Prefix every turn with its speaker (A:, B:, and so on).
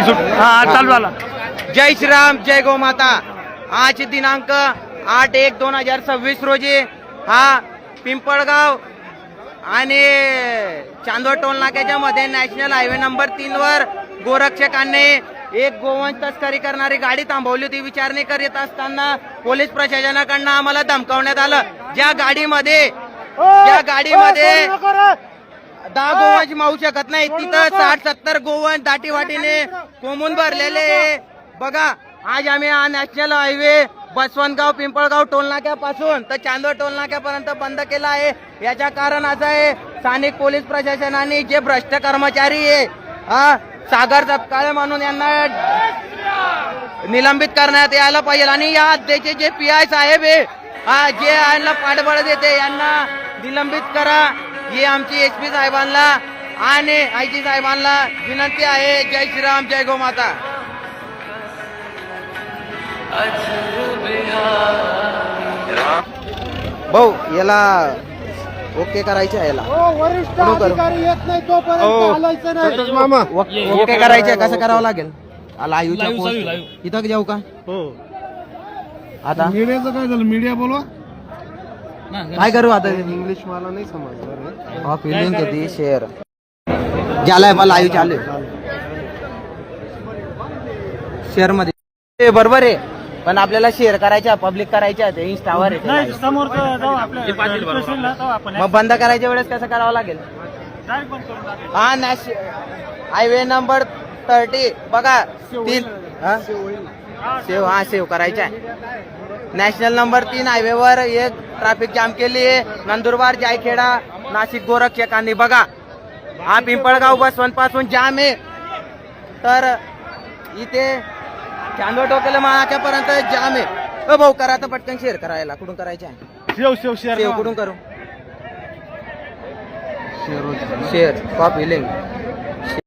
A: हा चालू झाला.
B: जय श्रीराम जय गोमाता आज दिनांक आठ एक दोन हजार सव्वीस रोजी हा पिंपळगाव आणि चांदवड टोल नाक्याच्या मध्ये नॅशनल हायवे नंबर तीन वर गोरक्षकांनी एक गोवंश तस्करी करणारी गाडी थांबवली होती. विचारणी करीत असताना पोलीस प्रशासनाकडनं आम्हाला धमकावण्यात आलं. ज्या गाडीमध्ये ज्या गाडीमध्ये दहा गोवंश मावू शकत नाही. तिथं साठ सत्तर गोवंश दाटी वाटीने कोंबून भरलेले. बघा आज आम्ही हा नॅशनल हायवे बसवंतगाव पिंपळगाव टोलनाक्यापासून तर चांदोड टोलनाक्यापर्यंत बंद केला आहे. याच्या कारण असं आहे स्थानिक पोलीस प्रशासनाने जे भ्रष्ट कर्मचारी आहे हा सागर जपकाळे म्हणून यांना निलंबित करण्यात यायला पाहिजे. आणि या हत्येचे जे पी आय साहेब आहे हा जे यांना पाठबळ देते यांना निलंबित करा. ही आमची एस पी साहेबांना आणि आय जी साहेबांना विनंती आहे. जय श्रीराम जय गोमाता भाऊ याला ओके करायचे आहे याला.
C: वरिष्ठ
B: करू, करू.
C: अधिकारी येत नाही तोपर्यंत हलायचं नाही.
B: मामा. ओके करायचे कसं करावं लागेल? पोस्ट इथं जाऊ का? आता?
C: मीडियाचं काय झालं? मीडिया बोलवा.
B: काय करू आता?
C: इंग्लिश मला नाही समजलं
B: हा फिलिंग किती शेअर झालाय मला लाईव्ह चालू शेअरमध्ये. ते बरोबर आहे. पण आपल्याला शेअर करायच्या पब्लिक करायच्या
A: आपण.
B: मग बंद करायच्या वेळेस कसं करावं लागेल. हा नॅश हायवे नंबर थर्टी बघा तीन हा? सेव हा सेव करायचा आहे. नॅशनल नंबर तीन हायवेवर एक ट्रॅफिक जाम केली आहे नंदुरबार जायखेडा नाशिक गोरक्षकांनी बघा हा पिंपळगाव बसवंत पासून जाम आहे. तर इथे चांदवड टोकेला माक्यापर्यंत जाम आहे. अ भाऊ करा आता पटकन शेअर करायला. कुठून करायचे आहे?
A: शेव शेव शेअर
B: कुठून करू? Share copy link